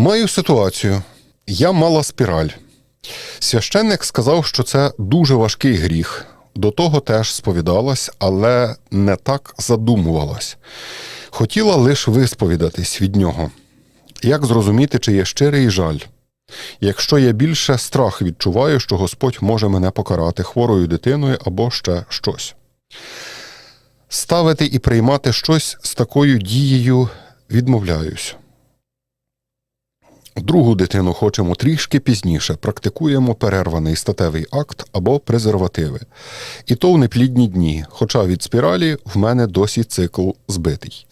Маю ситуацію. Я мала спіраль. Священник сказав, що це дуже важкий гріх. До того теж сповідалась, але не так задумувалась. Хотіла лише висповідатись від нього. Як зрозуміти, чи є щирий жаль? Якщо я більше страх відчуваю, що Господь може мене покарати хворою дитиною або ще щось. Ставити і приймати щось з такою дією відмовляюсь. Другу дитину хочемо трішки пізніше, практикуємо перерваний статевий акт або презервативи. І то в неплідні дні, хоча від спіралі в мене досі цикл збитий.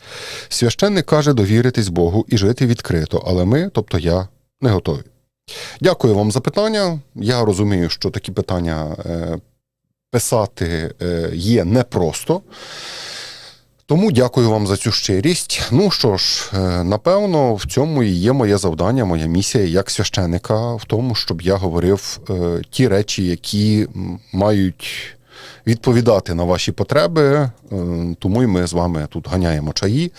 Священник каже довіритись Богу і жити відкрито, але ми, тобто я, не готові. Дякую вам за питання. Я розумію, що такі питання е, писати е, є непросто. Тому дякую вам за цю щирість. Ну що ж, е, напевно, в цьому і є моє завдання, моя місія як священика в тому, щоб я говорив е, ті речі, які мають відповідати на ваші потреби. Е, Тому і ми з вами тут ганяємо чаї,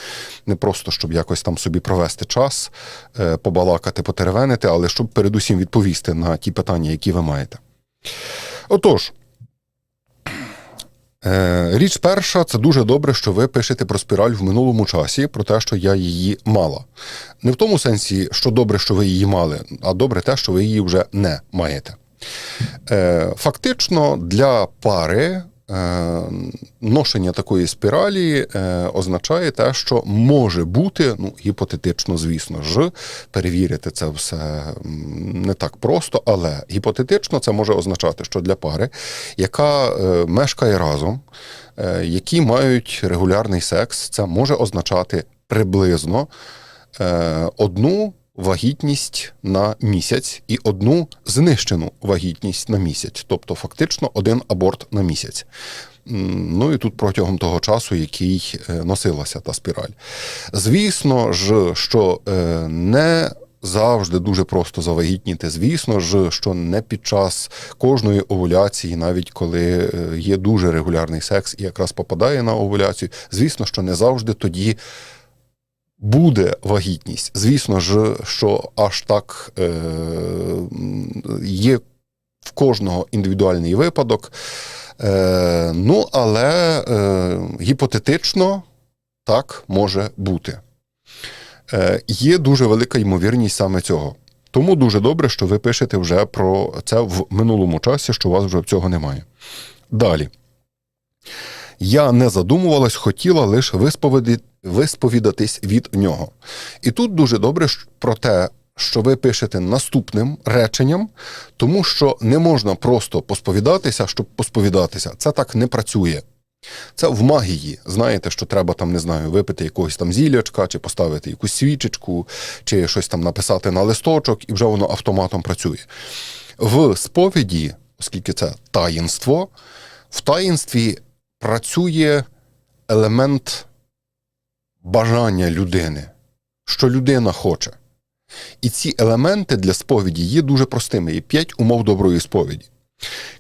не просто щоб якось там собі провести час, побалакати, потеревенити, але щоб передусім відповісти на ті питання, які ви маєте. Отож. Е, Річ перша, це дуже добре, що ви пишете про спіраль в минулому часі, про те, що я її мала. Не в тому сенсі, що добре, що ви її мали, а добре те, що ви її вже не маєте. Е, Фактично, для пари ношення такої спіралі е, означає те, що може бути, ну, гіпотетично, звісно ж, перевірити це все не так просто, але гіпотетично це може означати, що для пари, яка е, мешкає разом, е, які мають регулярний секс, це може означати приблизно одну вагітність на місяць і одну знищену вагітність на місяць, тобто фактично один аборт на місяць. Ну і тут протягом того часу, який е, носилася та спіраль. Звісно ж, що е, не завжди дуже просто завагітніти. Звісно ж, що не під час кожної овуляції, навіть коли е, є дуже регулярний секс і якраз попадає на овуляцію, звісно, що не завжди тоді буде вагітність. Звісно ж, що аж так е, є в кожного індивідуальний випадок. Е, ну, але е, гіпотетично так може бути. Е, є дуже велика ймовірність саме цього. Тому дуже добре, що ви пишете вже про це в минулому часі, що у вас вже цього немає. Далі. Я не задумувалась, хотіла лише висповіді, висповідатись від нього. І тут дуже добре про те, що ви пишете наступним реченням, тому що не можна просто посповідатися, щоб посповідатися. Це так не працює. Це в магії. Знаєте, що треба там, не знаю, випити якогось там зілячка, чи поставити якусь свічечку, чи щось там написати на листочок, і вже воно автоматом працює. В сповіді, оскільки це таїнство, в таїнстві працює елемент бажання людини, що людина хоче. І ці елементи для сповіді є дуже простими. Є п'ять умов доброї сповіді.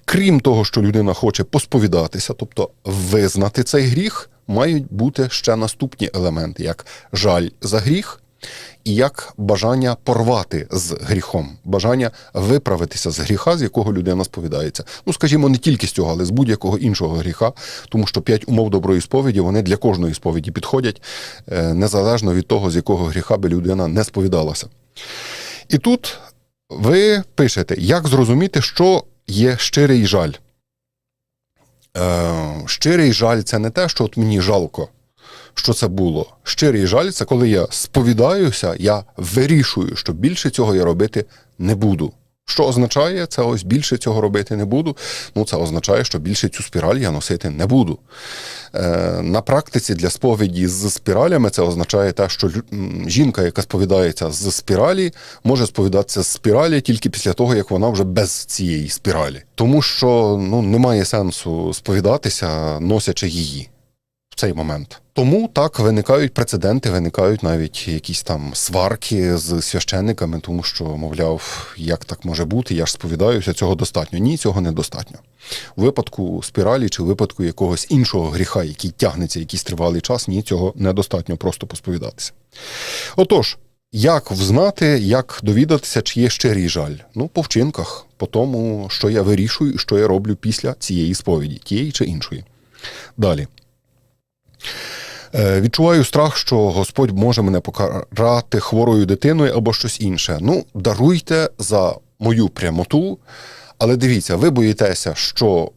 Крім того, що людина хоче посповідатися, тобто визнати цей гріх, мають бути ще наступні елементи, як жаль за гріх і як бажання порвати з гріхом, бажання виправитися з гріха, з якого людина сповідається. Ну, скажімо, не тільки з цього, але з будь-якого іншого гріха, тому що п'ять умов доброї сповіді вони для кожної сповіді підходять, е, незалежно від того, з якого гріха би людина не сповідалася. І тут ви пишете, як зрозуміти, що є щирий жаль. Е, щирий жаль це не те, що от мені жалко, що це було. Щирий жаль це коли я сповідаюся, я вирішую, що більше цього я робити не буду. Що означає, це ось більше цього робити не буду. Ну, це означає, що більше цю спіраль я носити не буду. Е, на практиці для сповіді з спіралями це означає те, що жінка, яка сповідається з спіралі, може сповідатися з спіралі тільки після того, як вона вже без цієї спіралі. Тому що ну, немає сенсу сповідатися, носячи її цей момент. Тому так виникають прецеденти, виникають навіть якісь там сварки з священниками, тому що, мовляв, як так може бути, я ж сповідаюся, цього достатньо. Ні, цього недостатньо. У випадку спіралі чи у випадку якогось іншого гріха, який тягнеться якийсь тривалий час, ні, цього недостатньо просто посповідатися. Отож, Як взнати, як довідатися, чи є щирий жаль? Ну, по вчинках, по тому, що я вирішую і що я роблю після цієї сповіді, тієї чи іншої. Далі. Е, Відчуваю страх, що Господь може мене покарати хворою дитиною або щось інше. Ну, даруйте за мою прямоту, але дивіться, ви боїтеся, що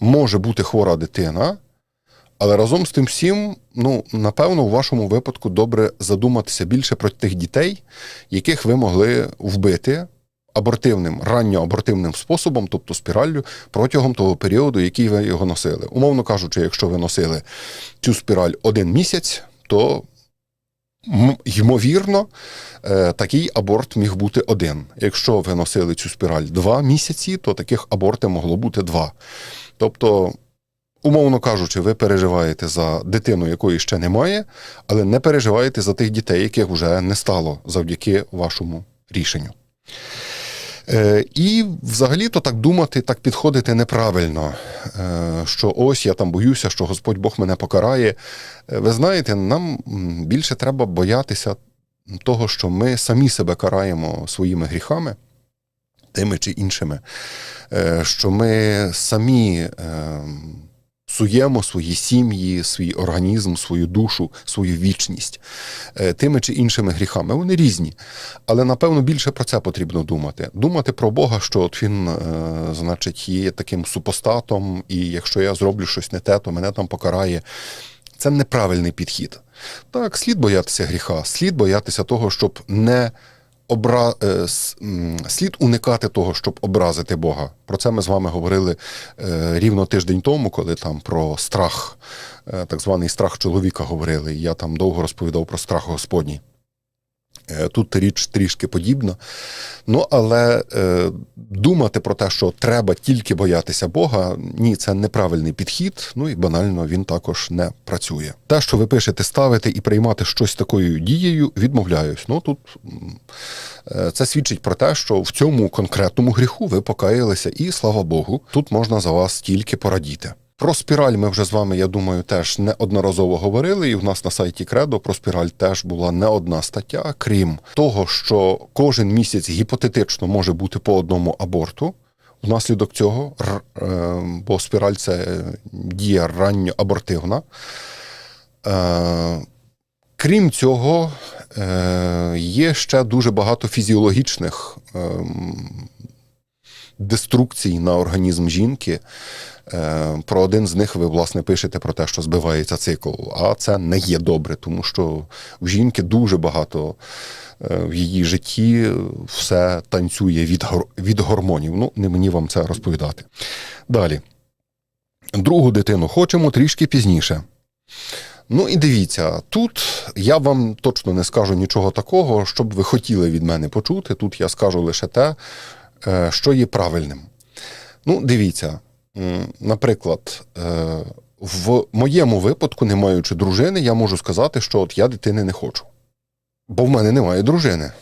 може бути хвора дитина, але разом з тим всім, ну, напевно, у вашому випадку добре задуматися більше про тих дітей, яких ви могли вбити абортивним, ранньоабортивним способом, тобто спіраллю, протягом того періоду, який ви його носили. Умовно кажучи, якщо ви носили цю спіраль один місяць, то ймовірно, е, такий аборт міг бути один. Якщо ви носили цю спіраль два місяці, то таких абортів могло бути два. Тобто, умовно кажучи, ви переживаєте за дитину, якої ще немає, але не переживаєте за тих дітей, яких вже не стало завдяки вашому рішенню. Е, І взагалі-то так думати, так підходити неправильно, Е, що ось я там боюся, що Господь Бог мене покарає. Е, Ви знаєте, нам більше треба боятися того, що ми самі себе караємо своїми гріхами, тими чи іншими, що ми самі е, псуємо свої сім'ї, свій організм, свою душу, свою вічність е, тими чи іншими гріхами. Вони різні. Але напевно більше про це потрібно думати. Думати про Бога, що от він, е, значить, є таким супостатом, і якщо я зроблю щось не те, то мене там покарає. Це неправильний підхід. Так, слід боятися гріха, слід боятися того, щоб не обра... е, слід уникати того, щоб образити Бога. Про це ми з вами говорили е, рівно тиждень тому, коли там про страх, е, так званий страх чоловіка говорили. Я там довго розповідав про страх Господній. Е, Тут річ трішки подібна. Ну, але е, думати про те, що треба тільки боятися Бога, ні, це неправильний підхід. Ну і банально він також не працює. Те, що ви пишете ставити і приймати щось такою дією, відмовляюсь. Ну тут е, це свідчить про те, що в цьому конкретному гріху ви покаялися, і слава Богу, тут можна за вас тільки порадіти. Про спіраль ми вже з вами, я думаю, теж неодноразово говорили, і в нас на сайті Кредо про спіраль теж була не одна стаття, крім того, що кожен місяць гіпотетично може бути по одному аборту. Внаслідок цього, е, бо спіраль це дія ранньоабортивна. Е, Крім цього, е, є ще дуже багато фізіологічних ем, деструкцій на організм жінки. Е, Про один з них ви, власне, пишете про те, що збивається цикл. А це не є добре, тому що в жінки дуже багато е, в її житті все танцює від, від гормонів. Ну, не мені вам це розповідати. Далі. Другу дитину хочемо трішки пізніше. Ну і дивіться, тут я вам точно не скажу нічого такого, щоб ви хотіли від мене почути. Тут я скажу лише те, е, що є правильним. Ну, дивіться, наприклад, е, в моєму випадку, не маючи дружини, я можу сказати, що от я дитини не хочу. Бо в мене немає дружини.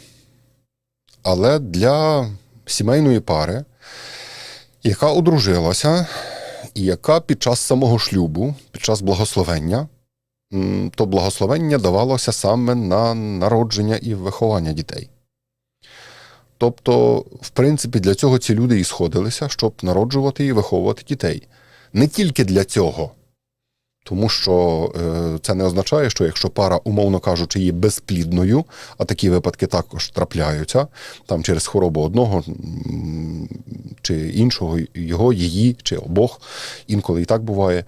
Але для сімейної пари, яка одружилася, і яка під час самого шлюбу, під час благословення, то благословення давалося саме на народження і виховання дітей. Тобто, в принципі, для цього ці люди і сходилися, щоб народжувати і виховувати дітей. Не тільки для цього. Тому що е, це не означає, що якщо пара, умовно кажучи, є безплідною, а такі випадки також трапляються, там через хворобу одного чи іншого, його, її чи обох, інколи і так буває.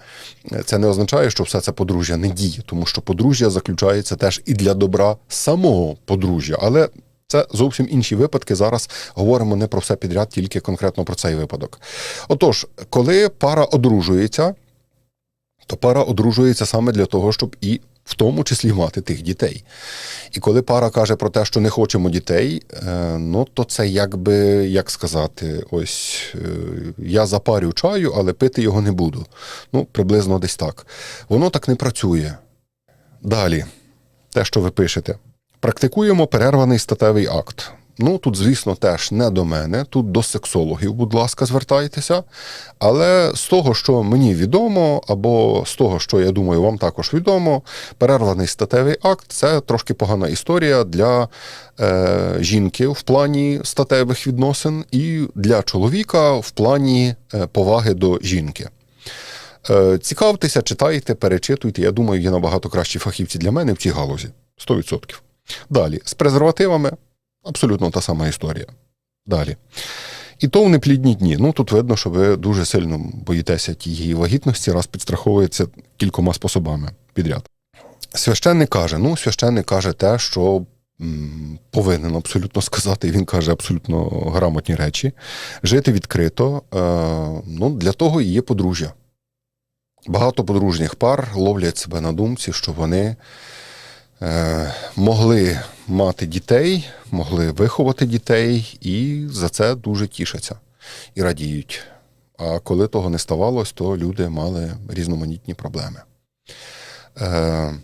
Це не означає, що все це подружжя не діє, тому що подружжя заключається теж і для добра самого подружжя. Але це зовсім інші випадки. Зараз говоримо не про все підряд, тільки конкретно про цей випадок. Отож, коли пара одружується, то пара одружується саме для того, щоб і в тому числі мати тих дітей. І коли пара каже про те, що не хочемо дітей, е, ну то це якби, як сказати, ось е, я запарю чаю, але пити його не буду. Ну, приблизно десь так. Воно так не працює. Далі, те, що ви пишете. Практикуємо перерваний статевий акт. Ну тут, звісно, теж не до мене, тут до сексологів, будь ласка, звертайтеся. Але з того, що мені відомо, або з того, що я думаю, вам також відомо, перерваний статевий акт це трошки погана історія для е, жінки в плані статевих відносин, і для чоловіка в плані е, поваги до жінки. Е, Цікавтеся, читайте, перечитуйте. Я думаю, є набагато кращі фахівці для мене в цій галузі. 100%. Далі, з презервативами абсолютно та сама історія. Далі. І то в неплідні дні. Ну тут видно, що ви дуже сильно боїтеся тієї вагітності, раз підстраховується кількома способами підряд. Священник каже: ну, священник каже те, що м, повинен абсолютно сказати, і він каже абсолютно грамотні речі. Жити відкрито. Е, ну, для того і є подружжя. Багато подружніх пар ловлять себе на думці, що вони могли мати дітей, могли виховати дітей, і за це дуже тішаться і радіють. А коли того не ставалось, то люди мали різноманітні проблеми. Е,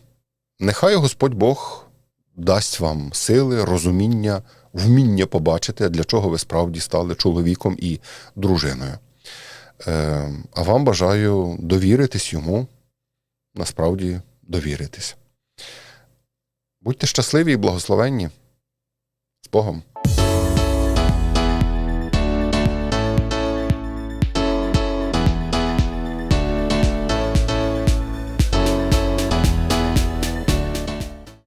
нехай Господь Бог дасть вам сили, розуміння, вміння побачити, для чого ви справді стали чоловіком і дружиною. Е, а вам бажаю довіритись йому, насправді довіритись. Будьте щасливі і благословенні. З Богом!